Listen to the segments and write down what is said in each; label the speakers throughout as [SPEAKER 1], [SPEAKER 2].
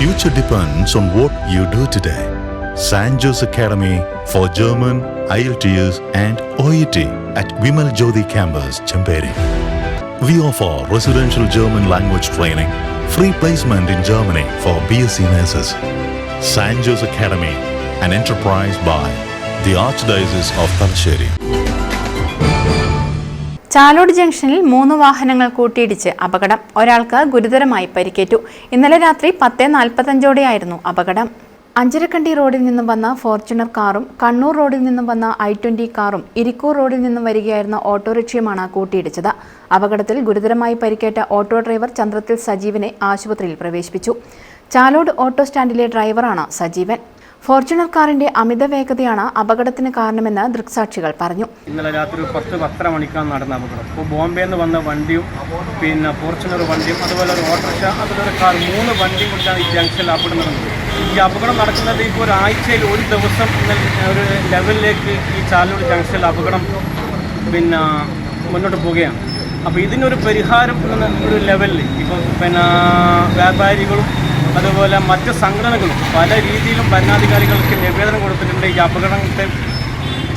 [SPEAKER 1] future depends on what you do today. San Jose Academy for German, IELTS and OET at Vimal Jyoti campus, Champeri. We offer residential German language training, free placement in Germany for BSc nurses. San Jose Academy, an enterprise by the Archdiocese of Talasheri.
[SPEAKER 2] Chalode ജംഗ്ഷനിൽ മൂന്ന് വാഹനങ്ങൾ കൂട്ടിയിടിച്ച് അപകടം. ഒരാൾക്ക് ഗുരുതരമായി പരിക്കേറ്റു. ഇന്നലെ രാത്രി പത്ത് നാൽപ്പത്തഞ്ചോടെയായിരുന്നു അപകടം. അഞ്ചരക്കണ്ടി റോഡിൽ നിന്നും വന്ന ഫോർച്യൂണർ കാറും കണ്ണൂർ റോഡിൽ നിന്നും വന്ന ഐ ട്വന്റി കാറും ഇരിക്കൂർ റോഡിൽ നിന്നും വരികയായിരുന്ന ഓട്ടോറിക്ഷയുമാണ് കൂട്ടിയിടിച്ചത്. അപകടത്തിൽ ഗുരുതരമായി പരിക്കേറ്റ ഓട്ടോ ഡ്രൈവർ ചന്ദ്രത്തിൽ സജീവനെ ആശുപത്രിയിൽ പ്രവേശിപ്പിച്ചു. ചാലോട് ഓട്ടോ സ്റ്റാൻഡിലെ ഡ്രൈവറാണ് സജീവൻ. ഫോർച്യൂണർ കാറിന്റെ അമിത വേഗതയാണ് അപകടത്തിന് കാരണമെന്ന് ദൃക്സാക്ഷികൾ പറഞ്ഞു.
[SPEAKER 3] ഇന്നലെ രാത്രി ഒരു പത്ത് പത്തര മണിക്കാണ് നടന്ന അപകടം. അപ്പോൾ ബോംബെ നിന്ന് വന്ന വണ്ടിയും പിന്നെ ഫോർച്യൂണർ വണ്ടിയും അതുപോലെ ഒരു ഓട്ടോറിക്ഷ അതുപോലെ ഒരു കാർ മൂന്ന് വണ്ടിയും കൊണ്ടാണ് ഈ ജംഗ്ഷനിൽ അപകടം നടന്നത്. ഈ അപകടം നടക്കുന്നത് ഇപ്പോൾ ഒരാഴ്ചയിൽ ഒരു ദിവസം ഒരു ലെവലിലേക്ക് ഈ ചാലൂർ ജംഗ്ഷനിൽ അപകടം പിന്നെ മുന്നോട്ട് പോവുകയാണ്. അപ്പോൾ ഇതിനൊരു പരിഹാരം ഒരു ലെവലിൽ ഇപ്പം പിന്നെ വ്യാപാരികളും അതുപോലെ മറ്റ് സംഘടനകളും പല രീതിയിലും ഭരണാധികാരികൾക്ക് നിവേദനം കൊടുത്തിട്ടുണ്ട്. ഈ അപകടത്തെ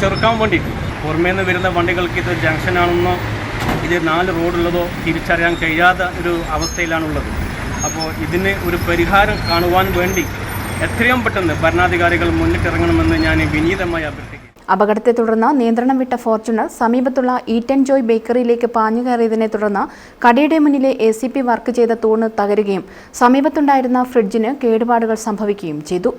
[SPEAKER 3] ചെറുക്കാൻ വേണ്ടിയിട്ട് പുറമേ നിന്ന് വരുന്ന വണ്ടികൾക്ക് ഇത് ജംഗ്ഷനാണെന്നോ ഇത് നാല് റോഡുള്ളതോ തിരിച്ചറിയാൻ കഴിയാത്ത ഒരു അവസ്ഥയിലാണുള്ളത്. അപ്പോൾ ഇതിന് ഒരു പരിഹാരം കാണുവാൻ വേണ്ടി എത്രയും പെട്ടെന്ന് ഭരണാധികാരികൾ മുന്നിട്ടിറങ്ങണമെന്ന് ഞാൻ വിനീതമായി അഭ്യർത്ഥിക്കുന്നു.
[SPEAKER 2] അപകടത്തെ തുടർന്ന് നിയന്ത്രണം വിട്ട ഫോർച്യൂണർ സമീപത്തുള്ള ഈറ്റൻ ജോയ് ബേക്കറിയിലേക്ക് പാഞ്ഞു കയറിയതിനെ തുടർന്ന് കടയുടെ മുന്നിലെ എ സി പി വർക്ക് ചെയ്ത തൂണ് തകരുകയും സമീപത്തുണ്ടായിരുന്ന ഫ്രിഡ്ജിന് കേടുപാടുകൾ സംഭവിക്കുകയും ചെയ്തു.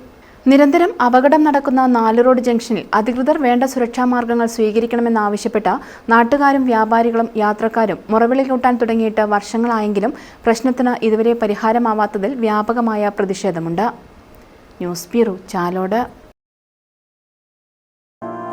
[SPEAKER 2] നിരന്തരം അപകടം നടക്കുന്ന നാല് റോഡ് ജംഗ്ഷനിൽ അധികൃതർ വേണ്ട സുരക്ഷാ മാർഗങ്ങൾ സ്വീകരിക്കണമെന്നാവശ്യപ്പെട്ട നാട്ടുകാരും വ്യാപാരികളും യാത്രക്കാരും മുറവിളി കൂട്ടാൻ തുടങ്ങിയിട്ട് വർഷങ്ങളായെങ്കിലും പ്രശ്നത്തിന് ഇതുവരെ പരിഹാരമാവാത്തതിൽ വ്യാപകമായ പ്രതിഷേധമുണ്ട്. News bureau Chalode.